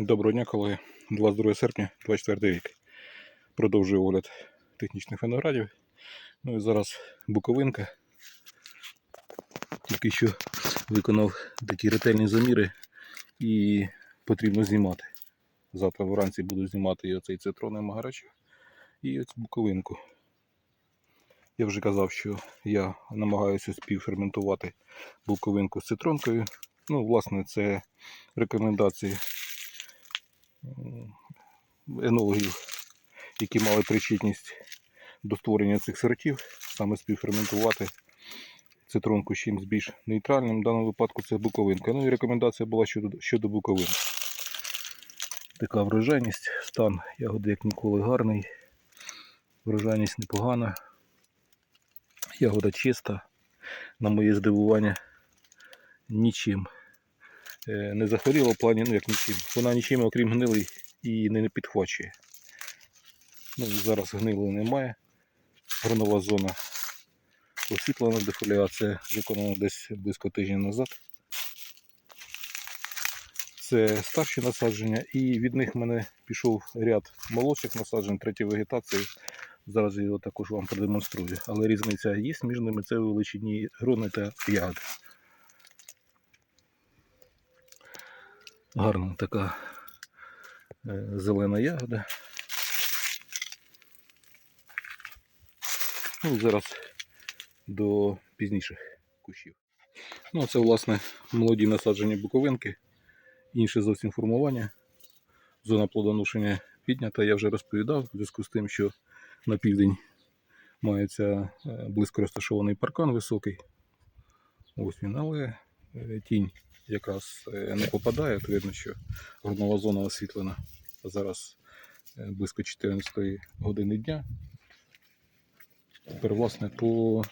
Доброго дня, колеги. 22 серпня, 24 рік. Продовжую огляд технічних виноградів. Ну і зараз буковинка. Тільки що виконав такі ретельні заміри і потрібно знімати. Завтра вранці буду знімати і оцей цитронний магарачок і оцю буковинку. Я вже казав, що я намагаюся співферментувати буковинку з цитронкою. Ну, власне, це рекомендації енологів, які мали причетність до створення цих сортів, саме співферментувати цитронку з чимось більш нейтральним. В даному випадку це буковинка. Ну і рекомендація була щодо, щодо буковин. Така врожайність, стан ягоди як ніколи гарний, врожайність непогана, ягода чиста, на моє здивування, нічим е, не захворіла в плані, ну як нічим. Вона нічим, окрім гнили, і не підхвачує. Ну, зараз гнили немає. Гранова зона освітлена, дефоліація виконана десь близько тижня назад. Це старші насадження, і від них в мене пішов ряд молодших насаджень, третій вегетації. Зараз його також вам продемонструю. Але різниця є між ними це величині грони та ягоди. Гарна така зелена ягода. Ну, зараз до пізніших кущів. Ну, це, власне, молоді насаджені буковинки, інше зовсім формування. Зона плодоношення піднята, я вже розповідав, в зв'язку з тим, що на південь мається е, близько розташований паркан високий. Ось він, але е, тінь якраз е, не попадає, то видно, що горнова зона освітлена. Зараз е, близько 14 години дня. Тепер, власне, по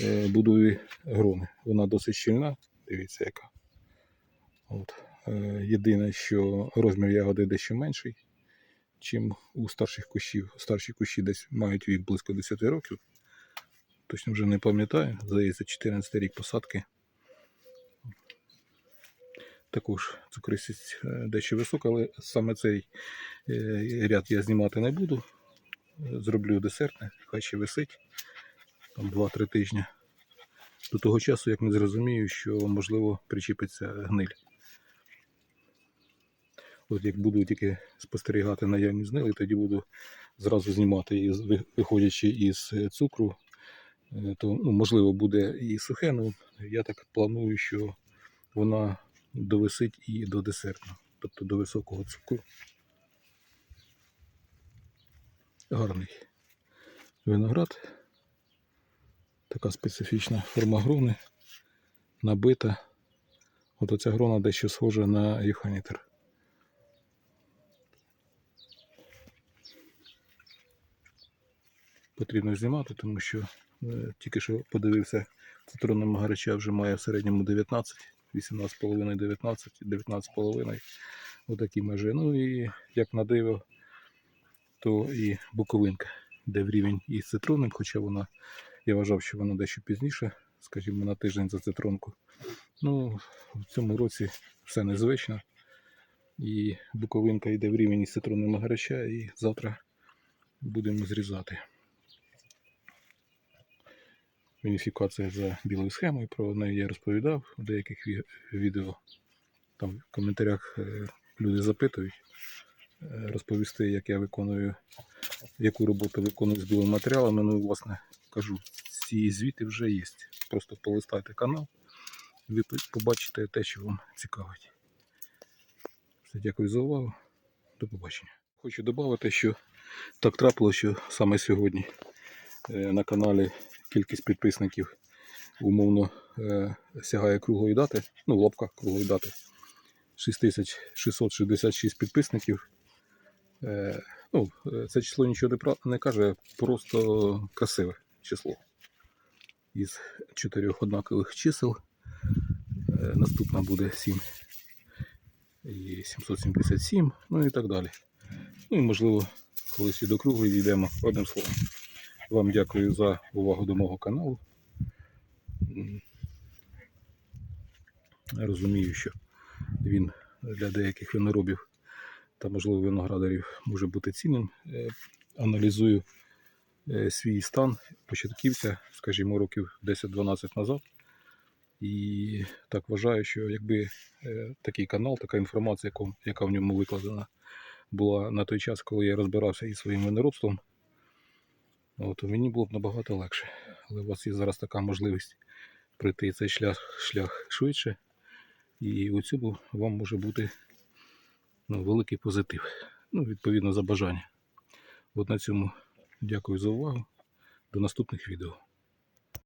е, будові грони. Вона досить щільна, дивіться яка. От. Єдине, що розмір ягоди дещо менший, чим у старших кущів. Старші кущі десь мають вік близько 10 років. Точно вже не пам'ятаю, здається, 14 рік посадки. Також цукристість е, дещо висока, але саме цей е, ряд я знімати не буду. Зроблю десертне, хай ще висить там 2-3 тижні. До того часу, як не зрозумію, що можливо причепиться гниль. От як буду тільки спостерігати наявність гнилі, тоді буду зразу знімати ви- виходячи із е, цукру, то ну, можливо буде і сухе, але я так планую, що вона довисить і до десертного, тобто до високого цукру. Гарний виноград. Така специфічна форма грони, набита. От оця грона дещо схожа на юханітер. Потрібно знімати, тому що е, тільки що подивився, цитронна магарича вже має в середньому 19, 18,5, 19, 19,5. Отакі межі. Ну і як на диво, то і буковинка, де в рівень із цитронним, хоча вона, я вважав, що вона дещо пізніше, скажімо, на тиждень за цитронку. Ну, в цьому році все незвично. І буковинка йде в рівень із цитронним магарича, і завтра будемо зрізати. Уніфікація за білою схемою, про неї я розповідав у деяких відео. Там в коментарях е, люди запитують е, розповісти, як я виконую, яку роботу виконую з білими матеріалами. Ну, власне, кажу, ці звіти вже є. Просто полистайте канал, ви побачите те, що вам цікавить. Дякую за увагу. До побачення. Хочу додати, що так трапилося, що саме сьогодні е, на каналі кількість підписників умовно е, сягає круглої дати, ну, в круглої дати. 6666 підписників. Е, ну, е, це число нічого не, каже, просто красиве число. Із чотирьох однакових чисел. Наступна буде 7 і 777, ну і так далі. Ну і можливо, колись і до кругу дійдемо одним словом. Вам дякую за увагу до мого каналу. М, Розумію, що він для деяких виноробів та, можливо, виноградарів може бути цінним. Е, Аналізую е, свій стан початківця, скажімо, років 10-12 назад. І так вважаю, що якби е, такий канал, така інформація, яка в ньому викладена, була на той час, коли я розбирався із своїм виноробством, то мені було б набагато легше. Але у вас є зараз така можливість пройти цей шлях, шлях швидше. І у цьому вам може бути ну, великий позитив. Ну, відповідно, за бажання. От на цьому дякую за увагу. До наступних відео.